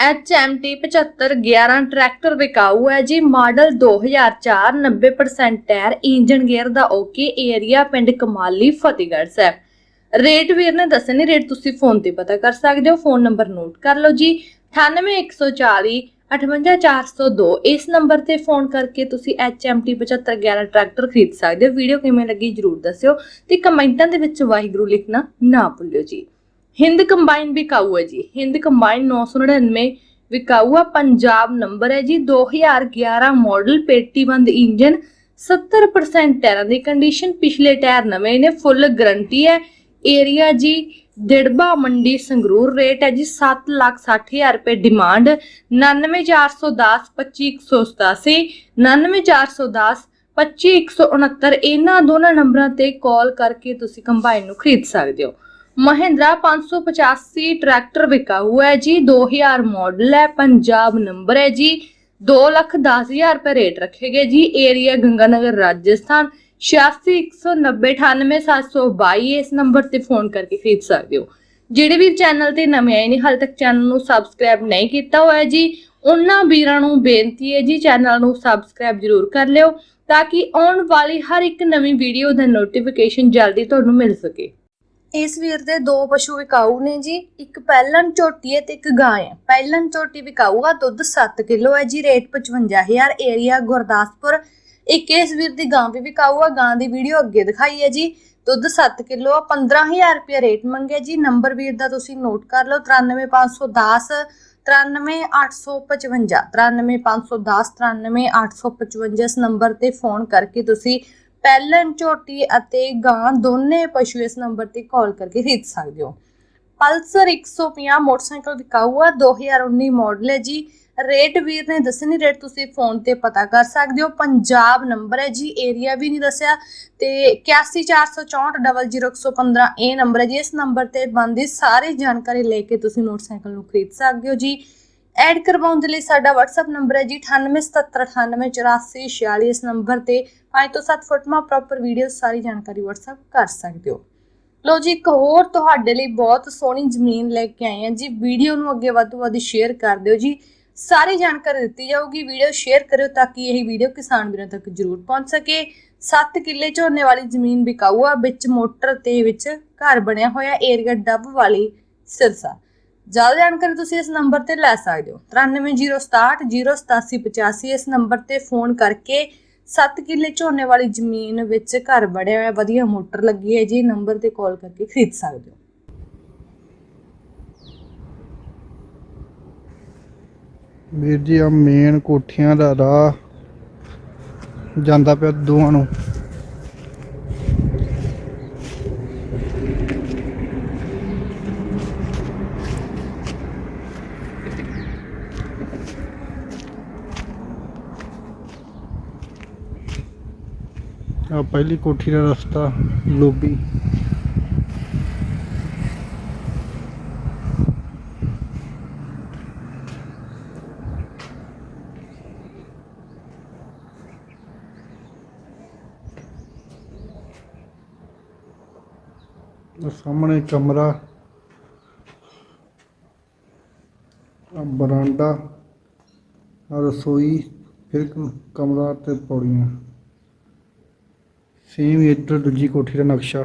HMT 7511 tractor ਵਿਕਾਊ ਹੈ ਜੀ। ਮਾਡਲ 2004 90% ਟਾਇਰ ਇੰਜਨ ਗੇਅਰ ਦਾ ਓਕੇ ਏਰੀਆ ਪਿੰਡ ਕਮਾਲੀ, ਫਤਿਹਗੜ੍ਹ ਸਾਹਿਬ। ਰੇਟ ਵੀਰ ਨੇ ਦੱਸੇ ਨੇ, ਰੇਟ ਤੁਸੀਂ ਫੋਨ ਤੇ ਪਤਾ ਕਰ ਸਕਦੇ ਹੋ। ਫੋਨ ਨੰਬਰ ਨੋਟ ਕਰ ਲਓ ਜੀ। 98140 58402 ਇਸ ਨੰਬਰ ਤੇ ਫੋਨ ਕਰਕੇ ਤੁਸੀਂ HMT 7511 ਟਰੈਕਟਰ ਖਰੀਦ ਸਕਦੇ ਹੋ। ਵੀਡੀਓ ਕਿਵੇਂ ਲੱਗੀ ਜਰੂਰ ਦੱਸਿਓ ਤੇ ਕਮੈਂਟਾਂ ਦੇ ਵਿੱਚ ਵਾਹਿਗੁਰੂ ਲਿਖਣਾ ਨਾ ਭੁੱਲਿਓ ਜੀ। ਹਿੰਦ ਕੰਬਾਈਨ ਵਿਕਾਊ ਹੈ ਜੀ। ਹਿੰਦ ਕੰਬਾਈਨ 999 ਵਿਕਾਊ ਆ, ਪੰਜਾਬ ਨੰਬਰ ਹੈ ਜੀ। 2011 ਮਾਡਲ ਪੇਟੀ ਬੰਦ ਇੰਜਨ 70% ਟਾਇਰਾਂ ਦੀ ਕੰਡੀਸ਼ਨ ਪਿਛਲੇ ਟਾਇਰ ਨਵੇਂ ਨੇ ਫੁੱਲ ਗਰੰਟੀ ਹੈ। ਏਰੀਆ ਜੀ ਦਿੜਬਾ ਮੰਡੀ ਸੰਗਰੂਰ ਰੇਟ ਹੈ ਜੀ 760000 ਰੁਪਏ ਡਿਮਾਂਡ 99410 25187 99410 25169 ਇਹਨਾਂ ਦੋਨਾਂ ਨੰਬਰਾਂ ਤੇ ਕਾਲ ਕਰਕੇ ਤੁਸੀਂ ਕੰਬਾਈਨ ਨੂੰ ਖਰੀਦ ਸਕਦੇ ਹੋ। ਮਹਿੰਦਰਾ 585 ਟਰੈਕਟਰ ਵਿਕਾਊ ਹੈ ਜੀ 2000 ਮਾਡਲ ਹੈ, ਪੰਜਾਬ ਨੰਬਰ ਹੈ ਜੀ। 210000 ਰੁਪਏ ਰੇਟ ਰੱਖੇ ਗਏ ਜੀ, ਏਰੀਆ ਗੰਗਾਨਗਰ, ਰਾਜਸਥਾਨ। 8690987722 ਇਸ ਨੰਬਰ ਤੇ ਫੋਨ ਕਰਕੇ ਖਰੀਦ ਸਕਦੇ ਹੋ। ਜਿਹੜੇ ਵੀ ਚੈਨਲ ਤੇ ਨਵੇਂ ਆਏ ਨੇ, ਹਾਲੇ ਤੱਕ ਚੈਨਲ ਨੂੰ ਸਬਸਕ੍ਰਾਈਬ ਨਹੀਂ ਕੀਤਾ ਹੋਇਆ ਜੀ, ਉਹਨਾਂ ਵੀਰਾਂ ਨੂੰ ਬੇਨਤੀ ਹੈ ਜੀ, ਚੈਨਲ ਨੂੰ ਸਬਸਕ੍ਰਾਈਬ ਜ਼ਰੂਰ ਕਰ ਲਿਓ, ਤਾਂ ਕਿ ਆਉਣ ਵਾਲੀ ਹਰ ਇੱਕ ਨਵੀਂ ਵੀਡੀਓ ਦਾ ਨੋਟੀਫਿਕੇਸ਼ਨ ਜਲਦੀ ਤੁਹਾਨੂੰ ਮਿਲ ਸਕੇ। ਇਸ ਵੀਰ ਦੇ ਦੋ ਪਸ਼ੂ ਵਿਕਾਊ ਨੇ ਜੀ। ਇੱਕ ਪਹਿਲਨ ਝੋਟੀ ਹੈ ਤੇ ਇੱਕ ਗਾਂ ਹੈ। ਪਹਿਲਨ ਝੋਟੀ ਵਿਕਾਊ ਆ ਦੁੱਧ 7 ਕਿਲੋ ਹੈ ਜੀ, ਰੇਟ 55000 ਏਰੀਆ ਗੁਰਦਾਸਪੁਰ। ਇੱਕ ਇਸ ਵੀਰ ਦੀ ਗਾਂ ਵੀ ਵਿਕਾਊ ਆ ਗਾਂ ਦੀ ਵੀਡੀਓ ਅੱਗੇ ਦਿਖਾਈ ਹੈ ਜੀ। ਦੁੱਧ 7 ਕਿਲੋ ਆ 15000 ਰੁਪਏ ਰੇਟ ਮੰਗਿਆ ਜੀ। ਨੰਬਰ ਵੀਰ ਦਾ ਤੁਸੀਂ ਨੋਟ ਕਰ ਲਓ 93510 93855 93510 93855 ਇਸ ਨੰਬਰ ਤੇ ਫੋਨ ਕਰਕੇ ਤੁਸੀਂ ਪਹਿਲਨ ਝੋਟੀ ਅਤੇ ਗਾਂ ਦੋਨੇ ਪਸ਼ੂ ਇਸ ਨੰਬਰ ਤੇ ਕਾਲ ਕਰਕੇ ਖਰੀਦ ਸਕਦੇ ਹੋ। ਪਲਸਰ 150 ਮੋਟਰਸਾਈਕਲ ਵਿਕਾਊ ਆ 2019 ਮਾਡਲ ਹੈ ਜੀ। ਰੇਟ ਵੀਰ ਨੇ ਦੱਸਣੀ ਰੇਟ ਤੁਸੀਂ ਫੋਨ ਤੇ ਪਤਾ ਕਰ ਸਕਦੇ ਹੋ। ਪੰਜਾਬ ਨੰਬਰ ਹੈ ਜੀ, ਏਰੀਆ ਵੀ ਨਹੀਂ ਦੱਸਿਆ। ਤੇ 8146400115 ਇਹ ਨੰਬਰ ਹੈ ਜੀ। ਇਸ ਨੰਬਰ ਤੇ ਬੰਦੀ ਸਾਰੀ ਜਾਣਕਾਰੀ ਲੈ ਕੇ ਤੁਸੀਂ ਮੋਟਰਸਾਈਕਲ ਨੂੰ ਖਰੀਦ ਸਕਦੇ ਹੋ ਜੀ। ਐਡ ਕਰਵਾਉਣ ਦੇ ਲਈ ਸਾਡਾ WhatsApp ਨੰਬਰ ਹੈ ਜੀ 9877988446 ਇਸ ਨੰਬਰ ਤੇ 5 ਤੋਂ 7 ਫੁੱਟ ਮਾ ਪ੍ਰੋਪਰ ਵੀਡੀਓ ਸਾਰੀ ਜਾਣਕਾਰੀ WhatsApp ਕਰ ਸਕਦੇ ਹੋ। ਲੋ ਜੀ, ਇੱਕ ਹੋਰ ਤੁਹਾਡੇ ਲਈ ਬਹੁਤ ਸੋਹਣੀ ਜ਼ਮੀਨ ਲੈ ਕੇ ਆਏ ਹਾਂ ਜੀ। ਵੀਡੀਓ ਨੂੰ ਅੱਗੇ ਵੱਧ ਤੋਂ ਵੱਧ ਸ਼ੇਅਰ ਕਰ ਦਿਓ ਜੀ। ਸਾਰੀ ਜਾਣਕਾਰੀ ਦਿੱਤੀ ਜਾਊਗੀ। ਵੀਡੀਓ ਸ਼ੇਅਰ ਕਰਿਓ ਤਾਂ ਕਿ ਇਹ ਵੀਡੀਓ ਕਿਸਾਨ ਵੀਰਾਂ ਤੱਕ ਜ਼ਰੂਰ ਪਹੁੰਚ ਸਕੇ। 7 ਕਿੱਲੇ ਝੋਨੇ ਵਾਲੀ ਜ਼ਮੀਨ ਵਿਕਾਊ ਆ ਵਿੱਚ ਮੋਟਰ ਤੇ ਵਿੱਚ ਘਰ ਬਣਿਆ ਹੋਇਆ ਏਰੀਆ ਡੱਬ ਵਾਲੀ ਸਿਰਸਾ। ਜ਼ਿਆਦਾ ਜਾਣਕਾਰੀ ਤੁਸੀਂ ਇਸ ਨੰਬਰ ਤੇ ਲੈ ਸਕਦੇ ਹੋ। 9306608785 ਇਸ ਨੰਬਰ ਤੇ ਫੋਨ ਕਰਕੇ 7 ਕਿੱਲੇ ਝੋਨੇ ਵਾਲੀ ਜ਼ਮੀਨ ਵਿੱਚ ਘਰ ਬਣਿਆ ਹੋਇਆ ਵਧੀਆ ਮੋਟਰ ਲੱਗੀ ਹੈ, ਜੀ ਨੰਬਰ ਤੇ ਕਾਲ ਕਰਕੇ ਖਰੀਦ ਸਕਦੇ ਹੋ। ਵੀਰ ਜੀ ਆ ਮੇਨ ਕੋਠੀਆਂ ਦਾ ਰਾਹ ਜਾਂਦਾ ਪਿਆ ਦੋਵਾਂ ਨੂੰ। ਆ ਪਹਿਲੀ ਕੋਠੀ ਦਾ ਰਸਤਾ ਲੋਬੀ। ਸਾਹਮਣੇ ਕਮਰਾ ਬਰਾਂਡਾ ਰਸੋਈ ਫਿਰ ਕਮਰਾ ਤੇ ਪੌੜੀਆਂ। ਸੇਮ ਇੱਧਰ ਦੂਜੀ ਕੋਠੀ ਦਾ ਨਕਸ਼ਾ।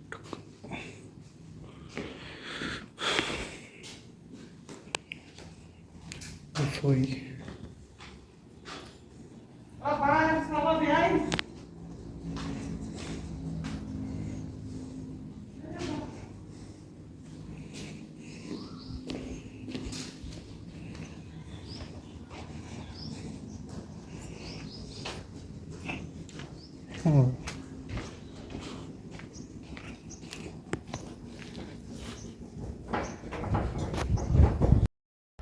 ਬਾਥਰੂਮ ਔਰੀ ਬੈਠ ਰਸੋਈ ਹਾਂ